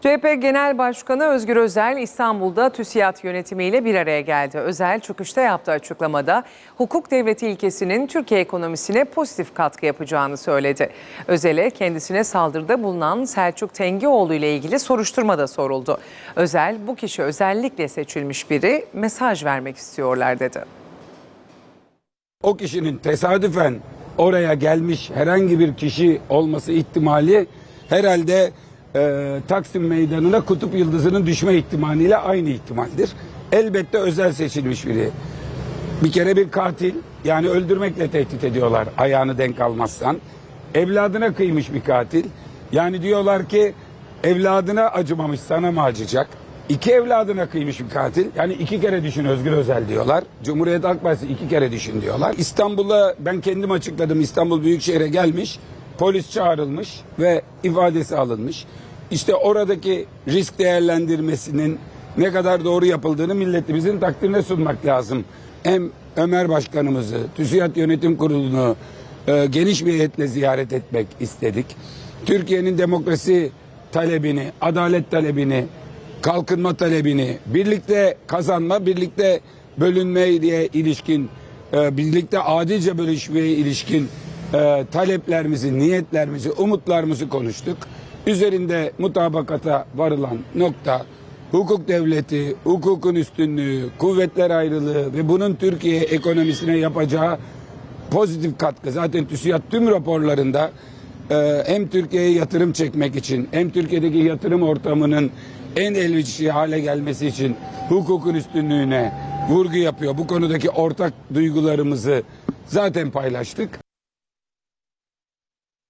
CHP Genel Başkanı Özgür Özel İstanbul'da TÜSİAD yönetimiyle bir araya geldi. Özel çıkışta yaptığı açıklamada hukuk devleti ilkesinin Türkiye ekonomisine pozitif katkı yapacağını söyledi. Özel'e kendisine saldırıda bulunan Selçuk Tengioğlu ile ilgili soruşturma da soruldu. Özel bu kişi özellikle seçilmiş biri mesaj vermek istiyorlar dedi. o kişinin tesadüfen oraya gelmiş herhangi bir kişi olması ihtimali herhalde e, Taksim Meydanı'na kutup yıldızının düşme ihtimaliyle aynı ihtimaldir. Elbette özel seçilmiş biri. Bir kere bir katil yani öldürmekle tehdit ediyorlar ayağını denk almazsan. Evladına kıymış bir katil. Yani diyorlar ki evladına acımamış sana mı acıyacak? İki evladına kıymış bir katil. Yani iki kere düşün Özgür Özel diyorlar. Cumhuriyet Halk Partisi iki kere düşün diyorlar. İstanbul'a ben kendim açıkladım. İstanbul Büyükşehir'e gelmiş. Polis çağrılmış ve ifadesi alınmış. İşte oradaki risk değerlendirmesinin ne kadar doğru yapıldığını milletimizin takdirine sunmak lazım. Hem Ömer Başkanımızı, TÜSİAD Yönetim Kurulu'nu e, geniş bir heyetle ziyaret etmek istedik. Türkiye'nin demokrasi talebini, adalet talebini, kalkınma talebini, birlikte kazanma, birlikte bölünmeye diye ilişkin, e, birlikte adilce bölüşmeye ilişkin e, taleplerimizi, niyetlerimizi, umutlarımızı konuştuk. Üzerinde mutabakata varılan nokta hukuk devleti, hukukun üstünlüğü, kuvvetler ayrılığı ve bunun Türkiye ekonomisine yapacağı pozitif katkı. Zaten TÜSİAD tüm raporlarında e, hem Türkiye'ye yatırım çekmek için hem Türkiye'deki yatırım ortamının en elverişli hale gelmesi için hukukun üstünlüğüne vurgu yapıyor. Bu konudaki ortak duygularımızı zaten paylaştık.